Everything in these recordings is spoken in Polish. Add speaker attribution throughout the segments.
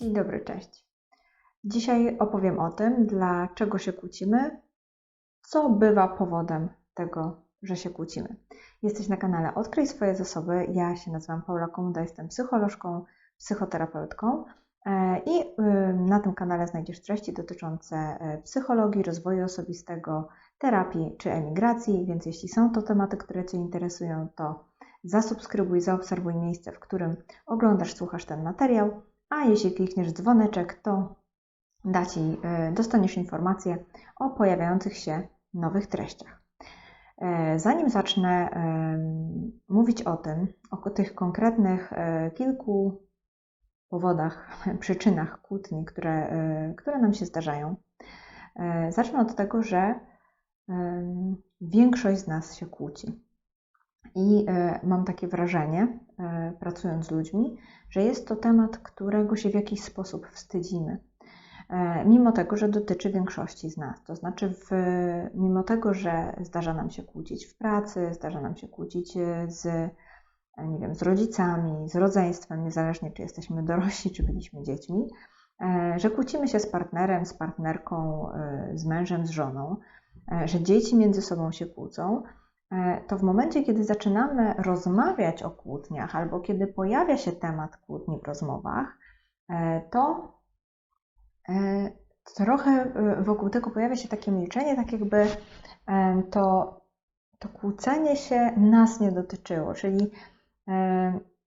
Speaker 1: Dzień dobry, cześć. Dzisiaj opowiem o tym, dlaczego się kłócimy, co bywa powodem tego, że się kłócimy. Jesteś na kanale Odkryj swoje zasoby. Ja się nazywam Paula Komuda, jestem psycholożką, psychoterapeutką e, i na tym kanale znajdziesz treści dotyczące e, psychologii, rozwoju osobistego, terapii czy emigracji, więc jeśli są to tematy, które Cię interesują, to zasubskrybuj, zaobserwuj miejsce, w którym oglądasz, słuchasz ten materiał a jeśli klikniesz dzwoneczek, to da Ci, e, dostaniesz informacje o pojawiających się nowych treściach. E, zanim zacznę mówić o tym, o tych konkretnych e, kilku powodach, przyczynach kłótni, które, które nam się zdarzają, zacznę od tego, że większość z nas się kłóci. I e, mam takie wrażenie, e, pracując z ludźmi, że jest to temat, którego się w jakiś sposób wstydzimy. E, mimo tego, że dotyczy większości z nas. To znaczy, w, mimo tego, że zdarza nam się kłócić w pracy, zdarza nam się kłócić z, nie wiem, z rodzicami, z rodzeństwem, niezależnie czy jesteśmy dorośli, czy byliśmy dziećmi, że kłócimy się z partnerem, z partnerką, z mężem, z żoną, że dzieci między sobą się kłócą, to w momencie, kiedy zaczynamy rozmawiać o kłótniach albo kiedy pojawia się temat kłótni w rozmowach, e, to e, trochę wokół tego pojawia się takie milczenie, tak jakby to, to kłócenie się nas nie dotyczyło, czyli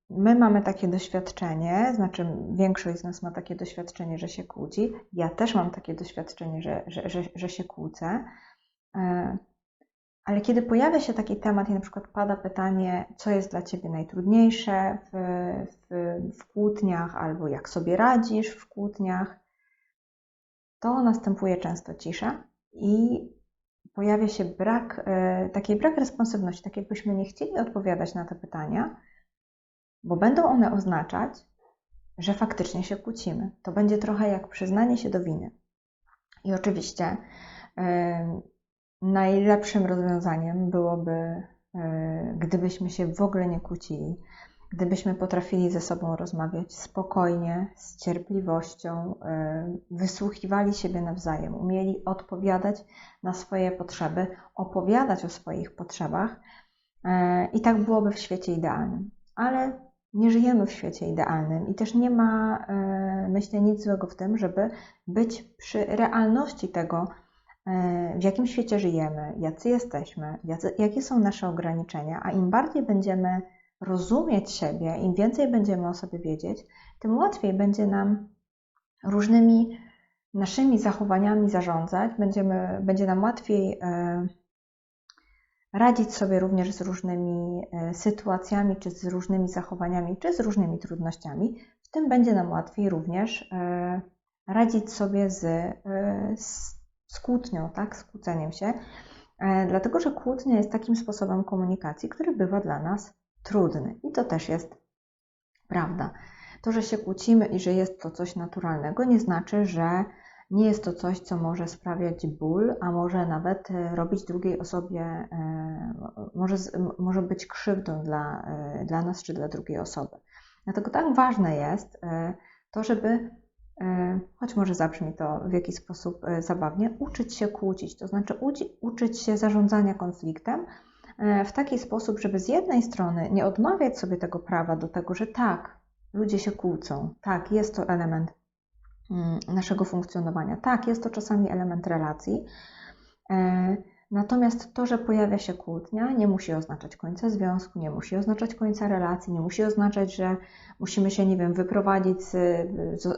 Speaker 1: my mamy takie doświadczenie, znaczy większość z nas ma takie doświadczenie, że się kłóci. Ja też mam takie doświadczenie, że, że, że, że się kłócę. Ale kiedy pojawia się taki temat i na przykład pada pytanie, co jest dla Ciebie najtrudniejsze w, w, w kłótniach, albo jak sobie radzisz w kłótniach, to następuje często cisza i pojawia się brak, e, taki brak responsywności, tak jakbyśmy nie chcieli odpowiadać na te pytania, bo będą one oznaczać, że faktycznie się kłócimy. To będzie trochę jak przyznanie się do winy. I oczywiście najlepszym rozwiązaniem byłoby, e, gdybyśmy się w ogóle nie kłócili, gdybyśmy potrafili ze sobą rozmawiać spokojnie, z cierpliwością, e, wysłuchiwali siebie nawzajem, umieli odpowiadać na swoje potrzeby, opowiadać o swoich potrzebach e, i tak byłoby w świecie idealnym. Ale nie żyjemy w świecie idealnym i też nie ma, myślę, nic złego w tym, żeby być przy realności tego, w jakim świecie żyjemy, jacy jesteśmy, jacy, jakie są nasze ograniczenia, a im bardziej będziemy rozumieć siebie, im więcej będziemy o sobie wiedzieć, tym łatwiej będzie nam różnymi naszymi zachowaniami zarządzać, będziemy, będzie nam łatwiej e, radzić sobie również z różnymi e, sytuacjami, czy z różnymi zachowaniami, czy z różnymi trudnościami. W tym będzie nam łatwiej również radzić sobie z, z z kłótnią, tak, z kłóceniem się, e, dlatego że kłótnia jest takim sposobem komunikacji, który bywa dla nas trudny i to też jest prawda. To, że się kłócimy i że jest to coś naturalnego, nie znaczy, że nie jest to coś, co może sprawiać ból, a może nawet e, robić drugiej osobie, e, może, może być krzywdą dla, dla nas czy dla drugiej osoby. Dlatego tak ważne jest to, żeby choć może zabrzmi to w jakiś sposób e, zabawnie, uczyć się kłócić, to znaczy uczyć się zarządzania konfliktem e, w taki sposób, żeby z jednej strony nie odmawiać sobie tego prawa do tego, że tak, ludzie się kłócą, tak, jest to element mm, naszego funkcjonowania, tak, jest to czasami element relacji, Natomiast to, że pojawia się kłótnia, nie musi oznaczać końca związku, nie musi oznaczać końca relacji, nie musi oznaczać, że musimy się, nie wiem, wyprowadzić,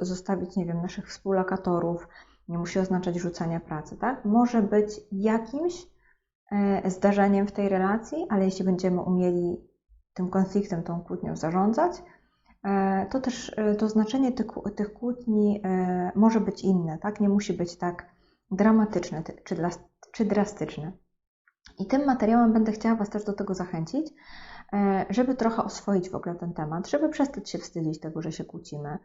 Speaker 1: zostawić, nie wiem, naszych współlokatorów, nie musi oznaczać rzucania pracy, tak? Może być jakimś e, zdarzeniem w tej relacji, ale jeśli będziemy umieli tym konfliktem, tą kłótnią zarządzać, e, to też e, to znaczenie tych, tych kłótni może być inne, tak? Nie musi być tak dramatyczne czy, dla, czy drastyczne. I tym materiałem będę chciała Was też do tego zachęcić, e, żeby trochę oswoić w ogóle ten temat, żeby przestać się wstydzić tego, że się kłócimy,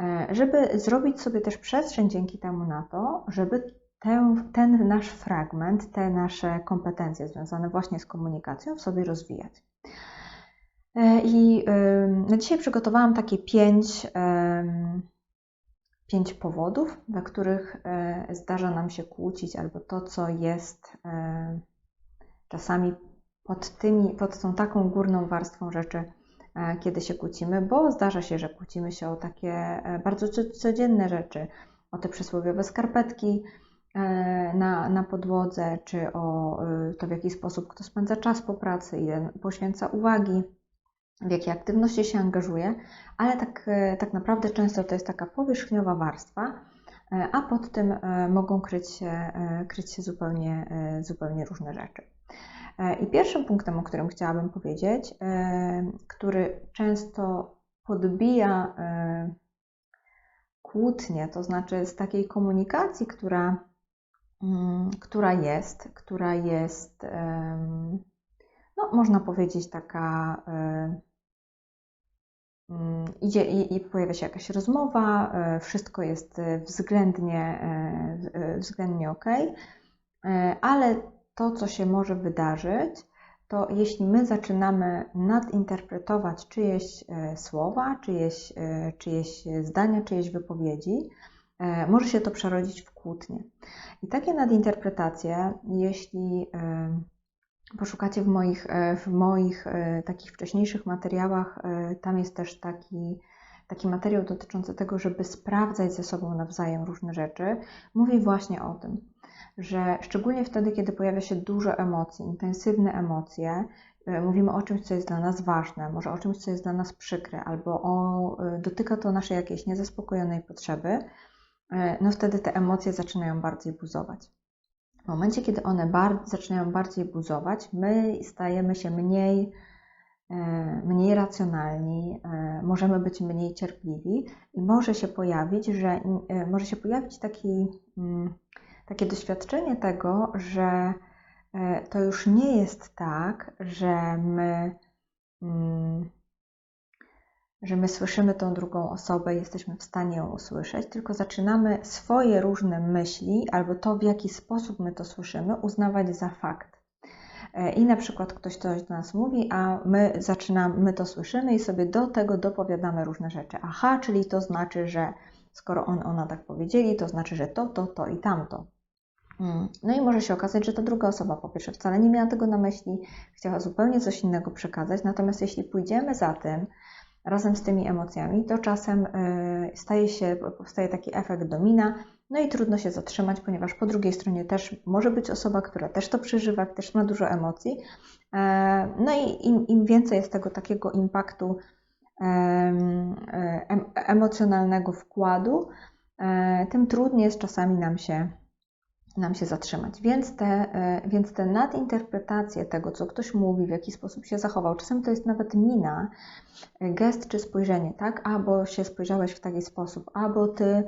Speaker 1: e, żeby zrobić sobie też przestrzeń dzięki temu na to, żeby ten, ten nasz fragment, te nasze kompetencje związane właśnie z komunikacją w sobie rozwijać. E, I na dzisiaj przygotowałam takie pięć, pięć powodów, dla których zdarza nam się kłócić, albo to, co jest czasami pod, tymi, pod tą taką górną warstwą rzeczy, kiedy się kłócimy, bo zdarza się, że kłócimy się o takie bardzo codzienne rzeczy, o te przysłowiowe skarpetki, E, na, na podłodze, czy o e, to, w jaki sposób kto spędza czas po pracy, ile poświęca uwagi, w jakie aktywności się angażuje, ale tak, e, tak naprawdę często to jest taka powierzchniowa warstwa, a pod tym mogą kryć się, kryć się zupełnie, zupełnie różne rzeczy. I pierwszym punktem, o którym chciałabym powiedzieć, który często podbija kłótnie, to znaczy z takiej komunikacji, która Mm, która jest, która jest, no, można powiedzieć, taka. Mm, idzie i, i, pojawia się jakaś rozmowa, e, wszystko jest względnie, e, względnie ok, e, ale to, co się może wydarzyć, to jeśli my zaczynamy nadinterpretować czyjeś słowa, czyjeś, czyjeś zdania, czyjeś wypowiedzi, może się to przerodzić w kłótnie. I takie nadinterpretacje, jeśli poszukacie w moich, e, w moich e, takich wcześniejszych materiałach, e, tam jest też taki, taki materiał dotyczący tego, żeby sprawdzać ze sobą nawzajem różne rzeczy, mówi właśnie o tym, że szczególnie wtedy, kiedy pojawia się dużo emocji, intensywne emocje, mówimy o czymś, co jest dla nas ważne, może o czymś, co jest dla nas przykre, albo o, dotyka to naszej jakiejś niezaspokojonej potrzeby, no wtedy te emocje zaczynają bardziej buzować. W momencie, kiedy one bar zaczynają bardziej buzować, my stajemy się mniej, e, mniej racjonalni, e, możemy być mniej cierpliwi i może się pojawić, że może się pojawić taki, mm, takie doświadczenie tego, że to już nie jest tak, że my mm, że my słyszymy tą drugą osobę, jesteśmy w stanie ją usłyszeć, tylko zaczynamy swoje różne myśli albo to, w jaki sposób my to słyszymy, uznawać za fakt. E, I na przykład ktoś coś do nas mówi, a my zaczynamy, my to słyszymy i sobie do tego dopowiadamy różne rzeczy. Aha, czyli to znaczy, że skoro on, ona tak powiedzieli, to znaczy, że to, to, to i tamto. Mm. No i może się okazać, że ta druga osoba po pierwsze wcale nie miała tego na myśli, chciała zupełnie coś innego przekazać, natomiast jeśli pójdziemy za tym, razem z tymi emocjami, to czasem y, staje się, powstaje taki efekt domina, no i trudno się zatrzymać, ponieważ po drugiej stronie też może być osoba, która też to przeżywa, też ma dużo emocji. E, no i im, im więcej jest tego takiego impaktu emocjonalnego wkładu, e, tym trudniej jest czasami nam się nam się zatrzymać. Więc te, e, więc te nadinterpretacje tego, co ktoś mówi, w jaki sposób się zachował, czasem to jest nawet mina, e, gest czy spojrzenie, tak? Albo się spojrzałeś w taki sposób, albo ty,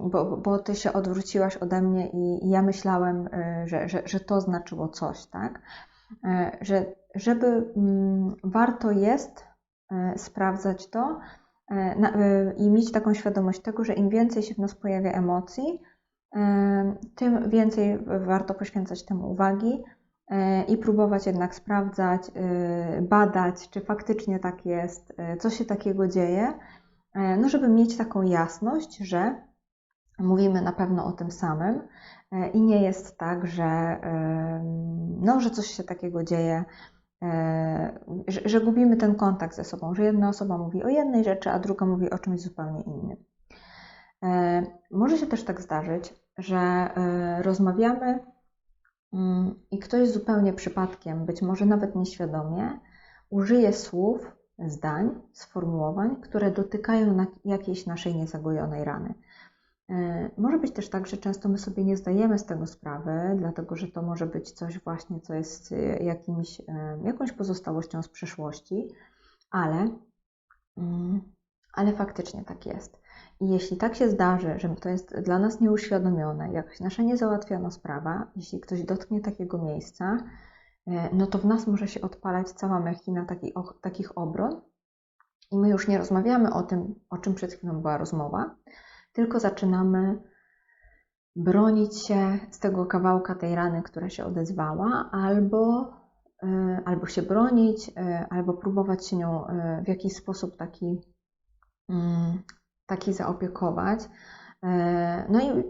Speaker 1: bo, bo ty się odwróciłaś ode mnie i, ja myślałem, e, że, że, że to znaczyło coś, tak? Że, żeby mm, warto jest sprawdzać to i mieć taką świadomość tego, że im więcej się w nas pojawia emocji, tym więcej warto poświęcać temu uwagi e, i próbować jednak sprawdzać, e, badać, czy faktycznie tak jest, e, co się takiego dzieje, no żeby mieć taką jasność, że mówimy na pewno o tym samym i nie jest tak, że, no, że coś się takiego dzieje, że, że gubimy ten kontakt ze sobą, że jedna osoba mówi o jednej rzeczy, a druga mówi o czymś zupełnie innym. Może się też tak zdarzyć, że e, rozmawiamy mm, i ktoś zupełnie przypadkiem, być może nawet nieświadomie, użyje słów, zdań, sformułowań, które dotykają na jakiejś naszej niezagojonej rany. E, może być też tak, że często my sobie nie zdajemy z tego sprawy, dlatego że to może być coś właśnie, co jest jakimś, e, jakąś pozostałością z przeszłości, ale, mm, ale faktycznie tak jest. I jeśli tak się zdarzy, że to jest dla nas nieuświadomione, jakaś nasza niezałatwiona sprawa, jeśli ktoś dotknie takiego miejsca, e, no to w nas może się odpalać cała mechina taki, o, takich obron i my już nie rozmawiamy o tym, o czym przed chwilą była rozmowa, tylko zaczynamy bronić się z tego kawałka tej rany, która się odezwała, albo, e, albo się bronić, e, albo próbować się nią w jakiś sposób taki taki zaopiekować. No i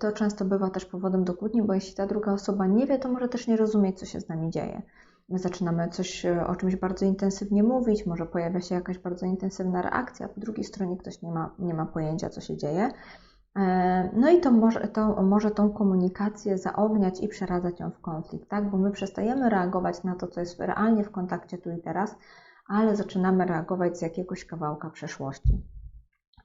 Speaker 1: to często bywa też powodem do kłótni, bo jeśli ta druga osoba nie wie, to może też nie rozumieć, co się z nami dzieje. My zaczynamy coś o czymś bardzo intensywnie mówić, może pojawia się jakaś bardzo intensywna reakcja, po drugiej stronie ktoś nie ma, nie ma pojęcia, co się dzieje. E, no i to może, to może tą komunikację zaogniać i przeradzać ją w konflikt, tak? Bo my przestajemy reagować na to, co jest realnie w kontakcie tu i teraz, ale zaczynamy reagować z jakiegoś kawałka przeszłości.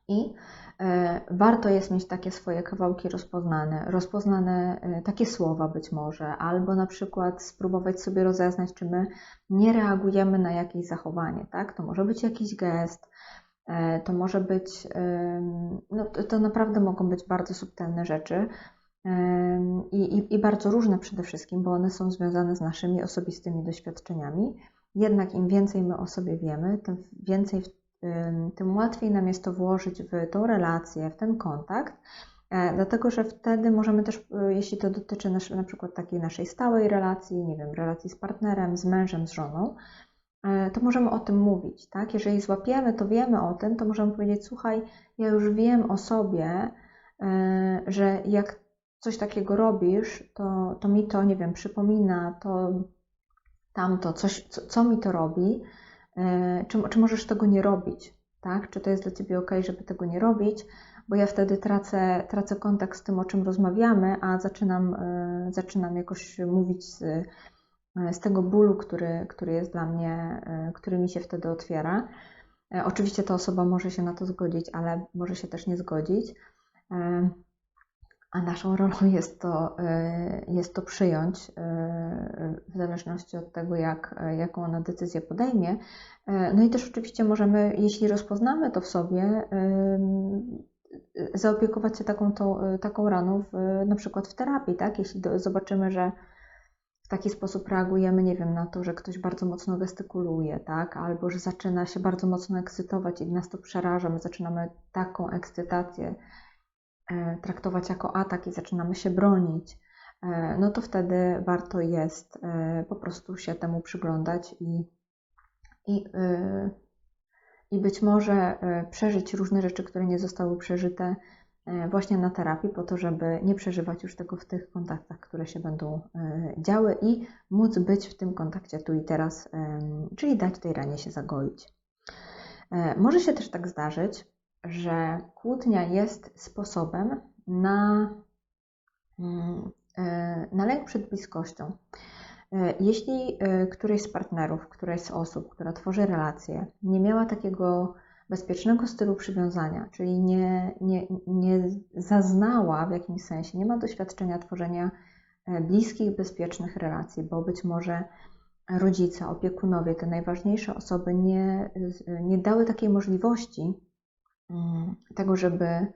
Speaker 1: I e, warto jest mieć takie swoje kawałki rozpoznane, rozpoznane e, takie słowa być może, albo na przykład spróbować sobie rozeznać, czy my nie reagujemy na jakieś zachowanie, tak? To może być jakiś gest, E, to może być, no to naprawdę mogą być bardzo subtelne rzeczy i, i, i bardzo różne przede wszystkim, bo one są związane z naszymi osobistymi doświadczeniami. Jednak im więcej my o sobie wiemy, tym więcej, tym łatwiej nam jest to włożyć w tą relację, w ten kontakt, e, dlatego że wtedy możemy też, e, jeśli to dotyczy nasz, na przykład takiej naszej stałej relacji, nie wiem, relacji z partnerem, z mężem, z żoną, E, to możemy o tym mówić, tak? Jeżeli złapiemy, to wiemy o tym, to możemy powiedzieć, słuchaj, ja już wiem o sobie, e, że jak coś takiego robisz, to, to mi to, nie wiem, przypomina, to tamto, coś, co, co mi to robi, e, czy, czy możesz tego nie robić, tak? Czy to jest dla Ciebie ok, żeby tego nie robić, bo ja wtedy tracę, tracę kontakt z tym, o czym rozmawiamy, a zaczynam, zaczynam jakoś mówić z z tego bólu, który, który jest dla mnie, e, który mi się wtedy otwiera. E, oczywiście ta osoba może się na to zgodzić, ale może się też nie zgodzić. E, a naszą rolą jest to, jest to przyjąć, w zależności od tego, jak, jaką ona decyzję podejmie. No i też oczywiście możemy, jeśli rozpoznamy to w sobie, zaopiekować się taką, tą, taką raną, w, na przykład w terapii, tak? Jeśli do, zobaczymy, że taki sposób reagujemy, nie wiem, na to, że ktoś bardzo mocno gestykuluje, tak? Albo że zaczyna się bardzo mocno ekscytować i nas to przeraża. My zaczynamy taką ekscytację e, traktować jako atak i zaczynamy się bronić. E, no to wtedy warto jest e, po prostu się temu przyglądać i, i, i być może przeżyć różne rzeczy, które nie zostały przeżyte E, właśnie na terapii, po to, żeby nie przeżywać już tego w tych kontaktach, które się będą e, działy i móc być w tym kontakcie tu i teraz, czyli dać tej ranie się zagoić. E, może się też tak zdarzyć, że kłótnia jest sposobem na, mm, na lęk przed bliskością. Jeśli któryś z partnerów, któraś z osób, która tworzy relację, nie miała takiego bezpiecznego stylu przywiązania, czyli nie, nie, nie zaznała w jakimś sensie, nie ma doświadczenia tworzenia e, bliskich, bezpiecznych relacji, bo być może rodzice, opiekunowie, te najważniejsze osoby nie, nie dały takiej możliwości tego, żeby, e,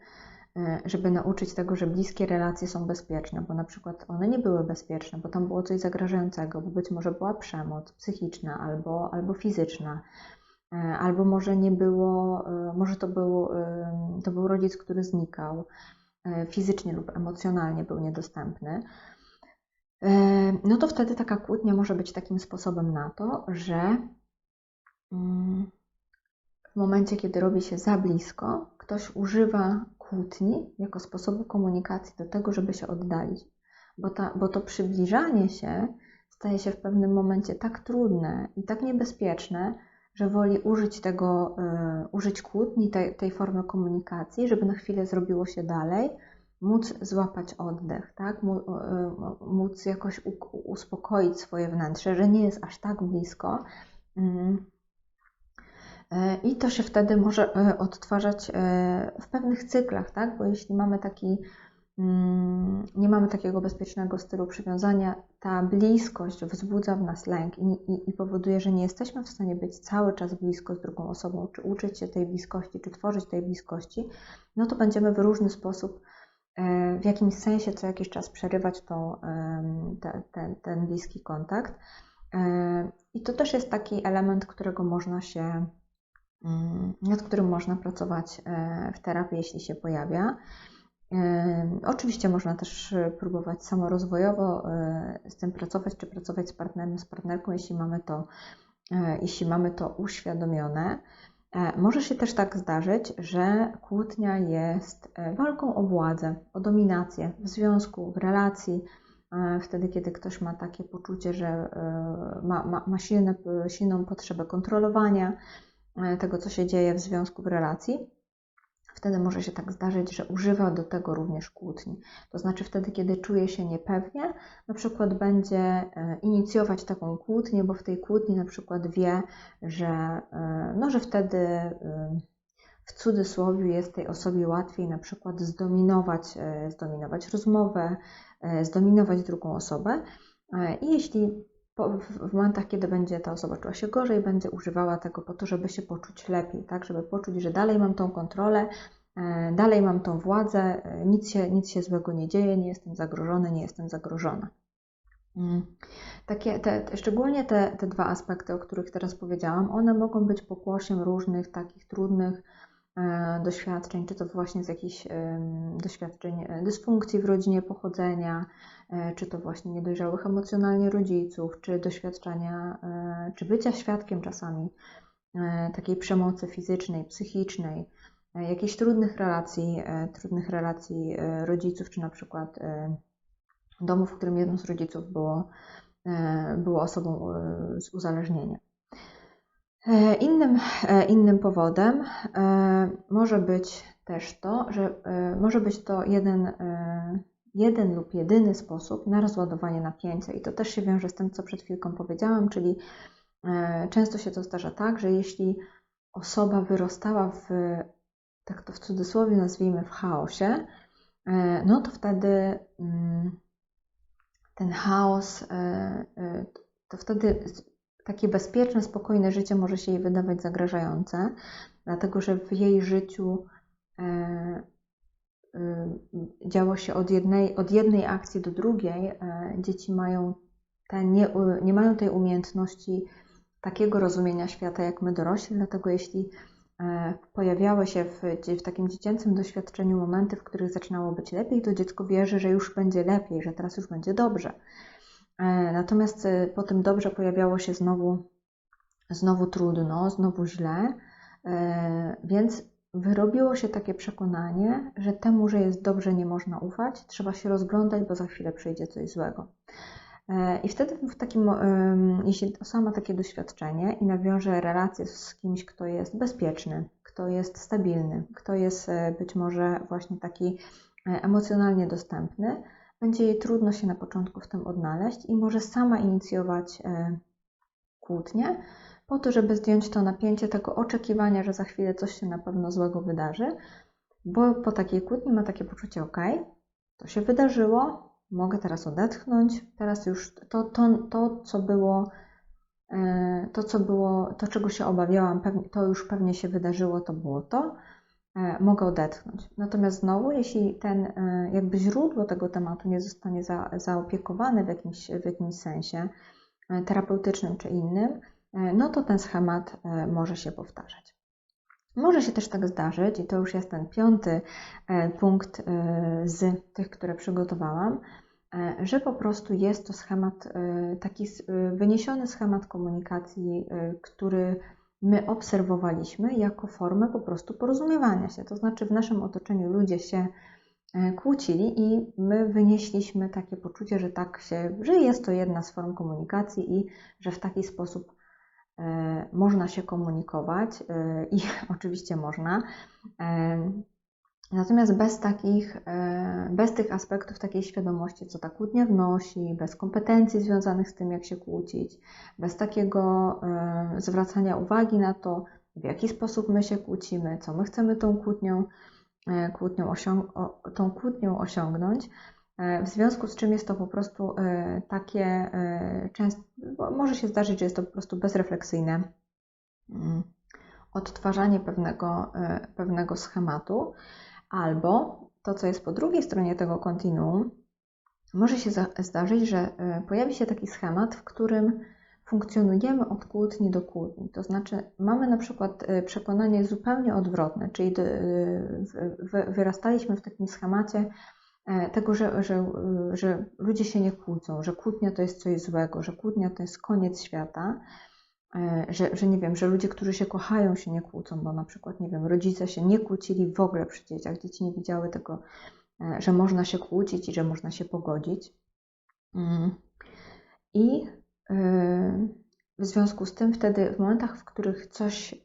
Speaker 1: żeby nauczyć tego, że bliskie relacje są bezpieczne, bo na przykład one nie były bezpieczne, bo tam było coś zagrażającego, bo być może była przemoc psychiczna albo, albo fizyczna, E, albo może nie było, może to był, to był rodzic, który znikał fizycznie lub emocjonalnie był niedostępny, no to wtedy taka kłótnia może być takim sposobem na to, że mm, w momencie, kiedy robi się za blisko, ktoś używa kłótni jako sposobu komunikacji do tego, żeby się oddalić. Bo, ta, bo to przybliżanie się staje się w pewnym momencie tak trudne i tak niebezpieczne, że woli użyć tego, y, użyć kłótni, tej, tej formy komunikacji, żeby na chwilę zrobiło się dalej, móc złapać oddech, tak? Y, móc jakoś uspokoić swoje wnętrze, że nie jest aż tak blisko. Y, I to się wtedy może odtwarzać w pewnych cyklach, tak? Bo jeśli mamy taki Mm, nie mamy takiego bezpiecznego stylu przywiązania, ta bliskość wzbudza w nas lęk i, i, i, powoduje, że nie jesteśmy w stanie być cały czas blisko z drugą osobą, czy uczyć się tej bliskości, czy tworzyć tej bliskości, no to będziemy w różny sposób, e, w jakimś sensie co jakiś czas przerywać tą, te, ten, ten bliski kontakt. E, I to też jest taki element, którego można się, nad którym można pracować e, w terapii, jeśli się pojawia. Oczywiście można też e, próbować samorozwojowo e, z tym pracować, czy pracować z partnerem, z partnerką, jeśli mamy to, e, jeśli mamy to uświadomione. Może się też tak zdarzyć, że kłótnia jest walką o władzę, o dominację w związku, w relacji, wtedy, kiedy ktoś ma takie poczucie, że ma, ma, ma silne, silną potrzebę kontrolowania tego, co się dzieje w związku, w relacji wtedy może się tak zdarzyć, że używa do tego również kłótni. To znaczy wtedy, kiedy czuje się niepewnie, na przykład będzie e, inicjować taką kłótnię, bo w tej kłótni na przykład wie, że, e, no, że wtedy e, w cudzysłowie jest tej osobie łatwiej na przykład zdominować, zdominować rozmowę, zdominować drugą osobę. I jeśli w momentach, kiedy będzie ta osoba czuła się gorzej, będzie używała tego po to, żeby się poczuć lepiej, tak, żeby poczuć, że dalej mam tą kontrolę, e, dalej mam tą władzę, e, nic się, nic się złego nie dzieje, nie jestem zagrożony, nie jestem zagrożona. Mm. Takie, te, szczególnie te, te dwa aspekty, o których teraz powiedziałam, one mogą być pokłosiem różnych takich trudnych doświadczeń, czy to właśnie z jakichś doświadczeń dysfunkcji w rodzinie pochodzenia, E, czy to właśnie niedojrzałych emocjonalnie rodziców, czy doświadczenia, e, czy bycia świadkiem czasami e, takiej przemocy fizycznej, psychicznej, jakichś trudnych relacji, trudnych relacji rodziców, czy na przykład domu, w którym jedno z rodziców było, było osobą z uzależnienia. Innym, innym powodem może być też to, że może być to jeden jeden lub jedyny sposób na rozładowanie napięcia. I to też się wiąże z tym, co przed chwilką powiedziałam, czyli e, często się to zdarza tak, że jeśli osoba wyrostała w, tak to w cudzysłowie nazwijmy, w chaosie, e, no to wtedy mm, ten chaos, e, to wtedy takie bezpieczne, spokojne życie może się jej wydawać zagrażające, dlatego że w jej życiu Y, działo się od jednej, od jednej akcji do drugiej, e, dzieci mają te, nie, nie mają tej umiejętności takiego rozumienia świata jak my dorośli, dlatego jeśli e, pojawiały się w, w takim dziecięcym doświadczeniu momenty, w których zaczynało być lepiej, to dziecko wierzy, że już będzie lepiej, że teraz już będzie dobrze. E, natomiast po tym dobrze pojawiało się znowu, znowu trudno, znowu źle, więc wyrobiło się takie przekonanie, że temu, że jest dobrze, nie można ufać, trzeba się rozglądać, bo za chwilę przyjdzie coś złego. E, I wtedy w takim, jeśli osoba ma takie doświadczenie i nawiąże relację z kimś, kto jest bezpieczny, kto jest stabilny, kto jest e, być może właśnie taki e, emocjonalnie dostępny, będzie jej trudno się na początku w tym odnaleźć i może sama inicjować kłótnie, po to, żeby zdjąć to napięcie tego oczekiwania, że za chwilę coś się na pewno złego wydarzy, bo po takiej kłótni ma takie poczucie, ok, to się wydarzyło, mogę teraz odetchnąć, teraz już to, to, to co było, e, to, co było, to, czego się obawiałam, to już pewnie się wydarzyło, to było to, e, mogę odetchnąć. Natomiast znowu, jeśli ten e, jakby źródło tego tematu nie zostanie za, zaopiekowane w jakimś, w jakimś sensie terapeutycznym czy innym, E, no to ten schemat e, może się powtarzać. Może się też tak zdarzyć, i to już jest ten piąty e, punkt z tych, które przygotowałam, że po prostu jest to schemat, taki wyniesiony schemat komunikacji, który my obserwowaliśmy jako formę po prostu porozumiewania się. To znaczy w naszym otoczeniu ludzie się kłócili i my wynieśliśmy takie poczucie, że tak się, że jest to jedna z form komunikacji i że w taki sposób E, można się komunikować e, i oczywiście można. E, natomiast bez takich, bez tych aspektów takiej świadomości, co ta kłótnia wnosi, bez kompetencji związanych z tym, jak się kłócić, bez takiego zwracania uwagi na to, w jaki sposób my się kłócimy, co my chcemy tą kłótnią, kłótnią, osiąg tą kłótnią osiągnąć, E, w związku z czym jest to po prostu e, takie e, może się zdarzyć, że jest to po prostu bezrefleksyjne mm, odtwarzanie pewnego, pewnego schematu, albo to, co jest po drugiej stronie tego kontinuum, może się zdarzyć, że pojawi się taki schemat, w którym funkcjonujemy od kłótni do kłótni. To znaczy, mamy na przykład przekonanie zupełnie odwrotne, czyli wyrastaliśmy w takim schemacie, E, tego, że, że, że ludzie się nie kłócą, że kłótnia to jest coś złego, że kłótnia to jest koniec świata. Że, że nie wiem, że ludzie, którzy się kochają, się nie kłócą, bo na przykład, nie wiem, rodzice się nie kłócili w ogóle przy dzieciach, dzieci nie widziały tego, że można się kłócić i że można się pogodzić. Mm. I w związku z tym wtedy w momentach, w których coś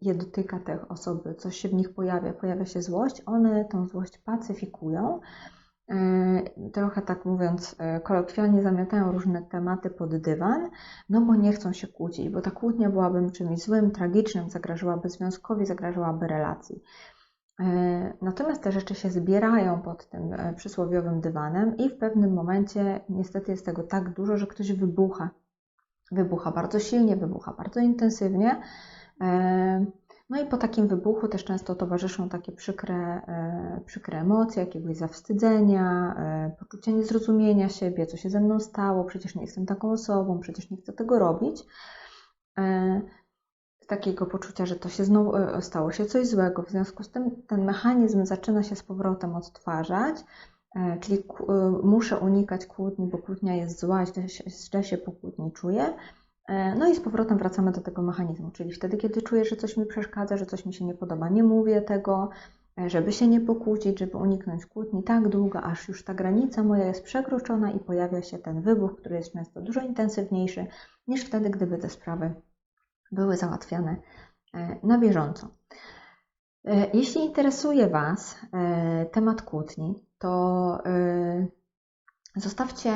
Speaker 1: je dotyka tych osoby, coś się w nich pojawia, pojawia się złość, one tą złość pacyfikują. Y, trochę tak mówiąc y, kolokwialnie zamiatają różne tematy pod dywan, no bo nie chcą się kłócić, bo ta kłótnia byłaby czymś złym, tragicznym, zagrażałaby związkowi, zagrażałaby relacji. Natomiast te rzeczy się zbierają pod tym przysłowiowym dywanem i w pewnym momencie niestety jest tego tak dużo, że ktoś wybucha wybucha bardzo silnie, wybucha bardzo intensywnie. E, no i po takim wybuchu też często towarzyszą takie przykre, e, przykre emocje, jakiegoś zawstydzenia, e, poczucie niezrozumienia siebie, co się ze mną stało, przecież nie jestem taką osobą, przecież nie chcę tego robić. Takiego poczucia, że to się znowu stało się coś złego. W związku z tym ten mechanizm zaczyna się z powrotem odtwarzać, E, czyli e, muszę unikać kłótni, bo kłótnia jest zła, źle się, źle się po kłótni czuję. E, no i z powrotem wracamy do tego mechanizmu, czyli wtedy, kiedy czuję, że coś mi przeszkadza, że coś mi się nie podoba, nie mówię tego, żeby się nie pokłócić, żeby uniknąć kłótni tak długo, aż już ta granica moja jest przekroczona i pojawia się ten wybuch, który jest często dużo intensywniejszy niż wtedy, gdyby te sprawy były załatwiane na bieżąco. Jeśli interesuje Was temat kłótni, to zostawcie,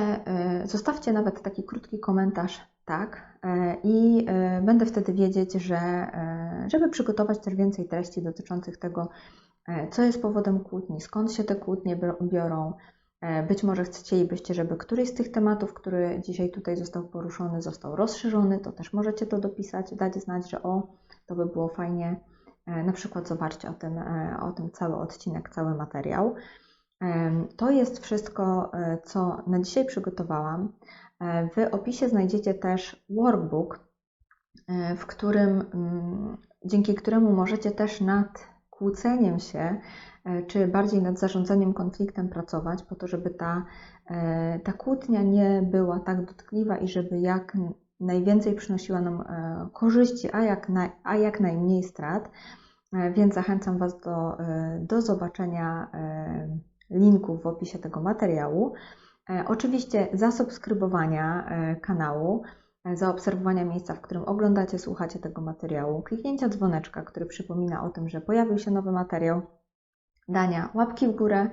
Speaker 1: zostawcie nawet taki krótki komentarz, tak, y, i będę wtedy wiedzieć, że żeby przygotować też więcej treści dotyczących tego, co jest powodem kłótni, skąd się te kłótnie biorą. Być może chcielibyście, żeby któryś z tych tematów, który dzisiaj tutaj został poruszony, został rozszerzony, to też możecie to dopisać, dać znać, że o, to by było fajnie. Na przykład zobaczcie o tym, o tym cały odcinek, cały materiał. To jest wszystko, e, co na dzisiaj przygotowałam. E, w opisie znajdziecie też workbook, e, w którym, mm, dzięki któremu możecie też nad kłóceniem się, czy bardziej nad zarządzaniem konfliktem pracować, po to, żeby ta, ta kłótnia nie była tak dotkliwa i żeby jak najwięcej przynosiła nam korzyści, a jak, a jak najmniej strat. Więc zachęcam Was do, do zobaczenia linków w opisie tego materiału. E, oczywiście zasubskrybowania e, kanału, e, zaobserwowania miejsca, w którym oglądacie, słuchacie tego materiału, kliknięcia dzwoneczka, który przypomina o tym, że pojawił się nowy materiał, dania łapki w górę,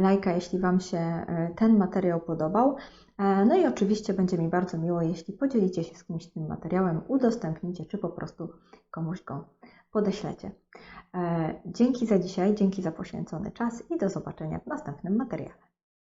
Speaker 1: lajka, jeśli Wam się ten materiał podobał. No i oczywiście będzie mi bardzo miło, jeśli podzielicie się z kimś tym materiałem, udostępnicie, czy po prostu komuś go podeślecie. Dzięki za dzisiaj, dzięki za poświęcony czas i do zobaczenia w następnym materiale.